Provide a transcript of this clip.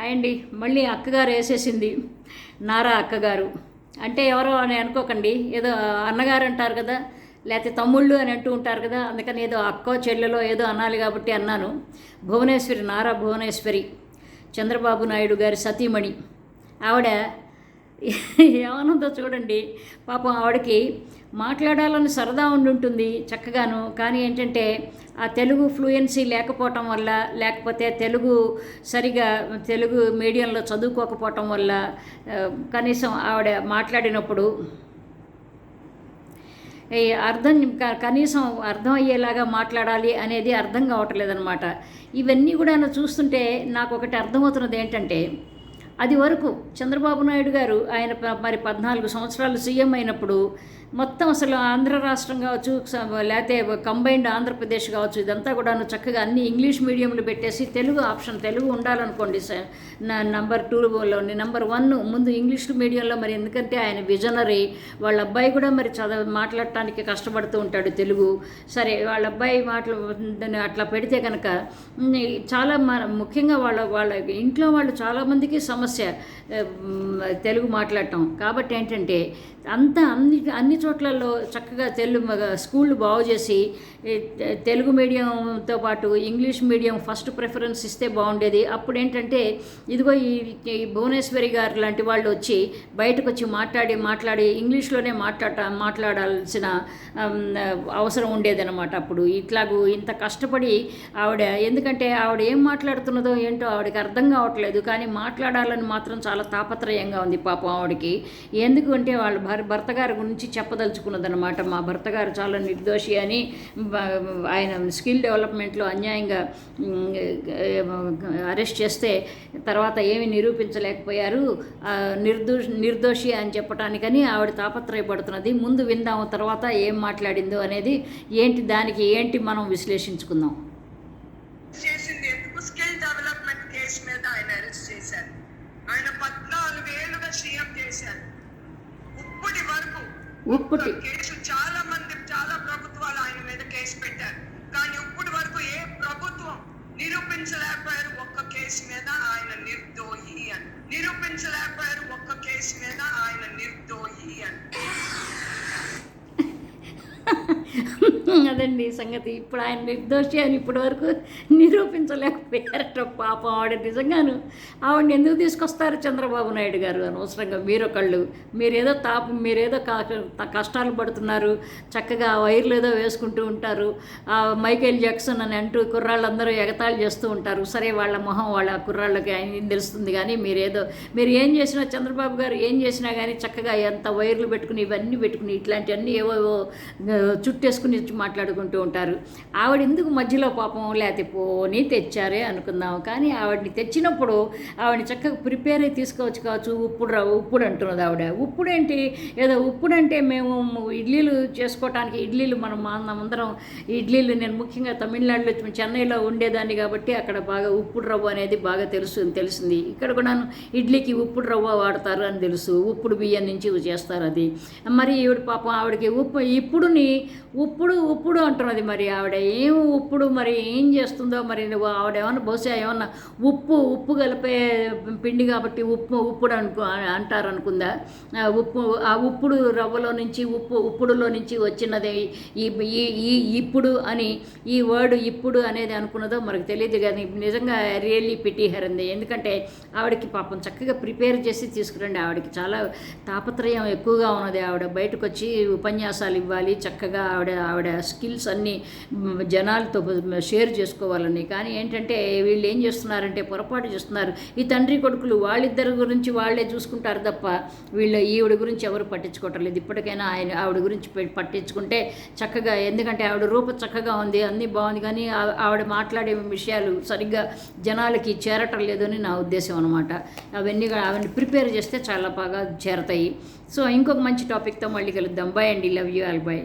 అండి. మళ్ళీ అక్కగారు వేసేసింది. నారా అక్కగారు. అంటే ఎవరో అని అనుకోకండి. ఏదో అన్నగారు అంటారు కదా. లేకపోతే తమ్ముళ్ళు అని అంటూ ఉంటారు కదా. అందుకని ఏదో అక్కో చెల్లెలో ఏదో అనాలి కాబట్టి అన్నాను. భువనేశ్వరి నారా భువనేశ్వరి చంద్రబాబు నాయుడు గారి సతీమణి. ఆవిడ ఏమనుందో చూడండి. పాపం ఆవిడకి మాట్లాడాలని సరదా ఉండుంటుంది చక్కగాను. కానీ ఏంటంటే ఆ తెలుగు ఫ్లూయెన్సీ లేకపోవటం వల్ల లేకపోతే తెలుగు సరిగా తెలుగు మీడియంలో చదువుకోకపోవటం వల్ల కనీసం ఆవిడ మాట్లాడినప్పుడు అర్థం కనీసం అర్థం అయ్యేలాగా మాట్లాడాలి అనేది అర్థం కావట్లేదనమాట ఇవన్నీ కూడా చూస్తుంటే నాకు ఒకటి అర్థమవుతున్నది ఏంటంటే అది వరకు చంద్రబాబు నాయుడు గారు ఆయన ప- మరి పద్నాలుగు సంవత్సరాలు సీఎం అయినప్పుడు మొత్తం అసలు ఆంధ్ర రాష్ట్రం కావచ్చు స- లేకపోతే కంబైన్డ్ ఆంధ్రప్రదేశ్ కావచ్చు ఇదంతా కూడా చక్కగా అన్ని ఇంగ్లీష్ మీడియంలు పెట్టేసి తెలుగు ఆప్షన్ తెలుగు ఉండాలనుకోండి సార్ నా నంబర్ టూలోని నెంబర్ వన్ ముందు ఇంగ్లీష్ మీడియంలో మరి ఎందుకంటే ఆయన విజనరీ వాళ్ళ అబ్బాయి కూడా మరి చదవ మాట్లాడటానికి కష్టపడుతూ ఉంటాడు తెలుగు. సరే వాళ్ళ అబ్బాయి మాటలు అట్లా పెడితే కనుక చాలా ముఖ్యంగా వాళ్ళ వాళ్ళ ఇంట్లో వాళ్ళు చాలామందికి సమస్య ఆ, తెలుగు మాట్లాడటం. కాబట్టి ఏంటంటే అంత అన్ని అన్ని చోట్లలో చక్కగా తెలుగు మగ- స్కూళ్ళు బాగు చేసి తెలుగు మీడియంతో పాటు ఇంగ్లీష్ మీడియం ఫస్ట్ ప్రిఫరెన్స్ ఇస్తే బాగుండేది. అప్పుడు ఏంటంటే ఇదిగో ఈ భువనేశ్వరి గారు లాంటి వాళ్ళు వచ్చి బయటకు వచ్చి మాట్లాడి మాట్లాడి ఇంగ్లీష్లోనే మాట్లాడ మాట్లాడాల్సిన అవసరం ఉండేదన్నమాట అప్పుడు. ఇట్లాగూ ఇంత కష్టపడి ఆవిడ ఎందుకంటే ఆవిడ ఏం మాట్లాడుతున్నదో ఏంటో ఆవిడకి అర్థం కావట్లేదు. కానీ మాట్లాడాలని మాత్రం చాలా తాపత్రయంగా ఉంది పాపం ఆవిడకి. ఎందుకు అంటే వాళ్ళ భర్ భర్త గారి గురించి చెప్పదలుచుకున్నదనమాట మా భర్త గారు చాలా నిర్దోషి అని ఆయన స్కిల్ డెవలప్మెంట్లో అన్యాయంగా అరెస్ట్ చేస్తే తర్వాత ఏమి నిరూపించలేకపోయారు. నిర్దోషి నిర్దోషి అని చెప్పటానికని ఆవిడ తాపత్రయపడుతున్నది. ముందు విందాము తర్వాత ఏం మాట్లాడిందో అనేది ఏంటి దానికి ఏంటి మనం విశ్లేషించుకుందాం చేసింది ఎందుకు స్కిల్ డెవలప్మెంట్ కేసు మీద ఆయన అరెస్ట్ చేశారు ఆయన పద్నాలుగు ఏళ్ళుగా సీఎం చేశారు ఇప్పటి వరకు ఉప్పుటి కేసు చాలా మంది చాలా ప్రభుత్వాలు ఆయన మీద కేసు పెట్టారు. కానీ ఇప్పటి వరకు ఏ ప్రభుత్వం నిరూపించలేకపోయారు ఒక్క కేసు మీద ఆయన నిర్దోహి అని. నిరూపించలేకపోయారు ఒక్క కేసు మీద ఆయన నిర్దోహి అని. అదండి సంగతి. ఇప్పుడు ఆయన నిర్దోషి అని ఇప్పటి వరకు నిరూపించలేకపోయారట పాపం ఆవిడ నిజంగాను. ఆవిడని ఎందుకు తీసుకొస్తారు చంద్రబాబు నాయుడు గారు అనవసరంగా? మీరొకళ్ళు మీరేదో తాపు మీరేదో కష్టాలు పడుతున్నారు. చక్కగా వైర్లు ఏదో వేసుకుంటూ ఉంటారు. ఆ మైకేల్ జాక్సన్ అని అంటూ కుర్రాళ్ళందరూ ఎగతాళి చేస్తూ ఉంటారు. సరే వాళ్ళ మొహం వాళ్ళ కుర్రాళ్ళకి ఆయన తెలుస్తుంది కానీ మీరేదో మీరు ఏం చేసినా చంద్రబాబు గారు ఏం చేసినా కానీ చక్కగా ఎంత వైర్లు పెట్టుకుని ఇవన్నీ పెట్టుకుని ఇట్లాంటివన్నీ ఏవో చుట్టేసుకుని మాట్లాడుకుంటూ ఉంటారు. ఆవిడ ఎందుకు మధ్యలో పాపం లేకపోతే పోనీ తెచ్చారే అనుకుందాం. కానీ ఆవిడని తెచ్చినప్పుడు ఆవిడని చక్కగా ప్రిపేర్ అయి తీసుకోవచ్చు కావచ్చు. ఉప్పుడు రా ఉప్పుడు అంటున్నది ఆవిడ. ఉప్పుడు ఏంటి ఏదో ఉప్పుడు అంటే మేము ఇడ్లీలు చేసుకోవటానికి ఇడ్లీలు మనం మా అందరం ఇడ్లీలు నేను ముఖ్యంగా తమిళనాడులో చెన్నైలో ఉండేదాన్ని కాబట్టి అక్కడ బాగా ఉప్పుడు రవ్వ అనేది బాగా తెలుసు తెలిసింది. ఇక్కడ కూడా ఇడ్లీకి ఉప్పుడు రవ్వ వాడతారు అని తెలుసు. ఉప్పుడు బియ్యం నుంచి చేస్తారు అది. మరి ఈవిడ పాపం ఆవిడకి ఉప్పు ఇప్పుడుని ఉప్పుడు ఉప్పుడు అంటున్నది మరి ఆవిడ. ఏం ఉప్పుడు మరి? ఏం చేస్తుందో మరి నువ్వు? ఆవిడ ఏమన్నా బహుశా ఏమన్నా ఉప్పు ఉప్పు కలిపే పిండి కాబట్టి ఉప్పు ఉప్పుడు అనుకు అంటారు అనుకుందా ఆ ఉప్పు ఆ ఉప్పుడు రవ్వలో నుంచి ఉప్పు ఉప్పుడులో నుంచి వచ్చినది ఈ ఈ ఇప్పుడు అని ఈ వర్డ్ ఇప్పుడు అనేది అనుకున్నదో మనకు తెలియదు కానీ నిజంగా రియల్లీ పిటి హరింది. ఎందుకంటే ఆవిడకి పాపం చక్కగా ప్రిపేర్ చేసి తీసుకురండి ఆవిడకి. చాలా తాపత్రయం ఎక్కువగా ఉన్నది ఆవిడ. బయటకు వచ్చి ఉపన్యాసాలు ఇవ్వాలి. చక్కగా ఆవిడ ఆవిడ స్కిల్స్ అన్నీ జనాలతో షేర్ చేసుకోవాలని. కానీ ఏంటంటే వీళ్ళు ఏం చేస్తున్నారంటే పొరపాటు చేస్తున్నారు. ఈ తండ్రి కొడుకులు వాళ్ళిద్దరి గురించి వాళ్ళే చూసుకుంటారు తప్ప వీళ్ళు ఈవిడ గురించి ఎవరు పట్టించుకోవటం లేదు. ఇప్పటికైనా ఆయన ఆవిడ గురించి పట్టించుకుంటే చక్కగా ఎందుకంటే ఆవిడ రూప చక్కగా ఉంది అన్నీ బాగుంది కానీ ఆవిడ మాట్లాడే విషయాలు సరిగ్గా జనాలకి చేరటం లేదని నా ఉద్దేశం అనమాట అవన్నీ కూడా అవన్నీ ప్రిపేర్ చేస్తే చాలా బాగా చేరతాయి. సో ఇంకొక మంచి టాపిక్తో మళ్ళీ కలుద్దాం. బాయ్ అండి. Love you all. బాయ్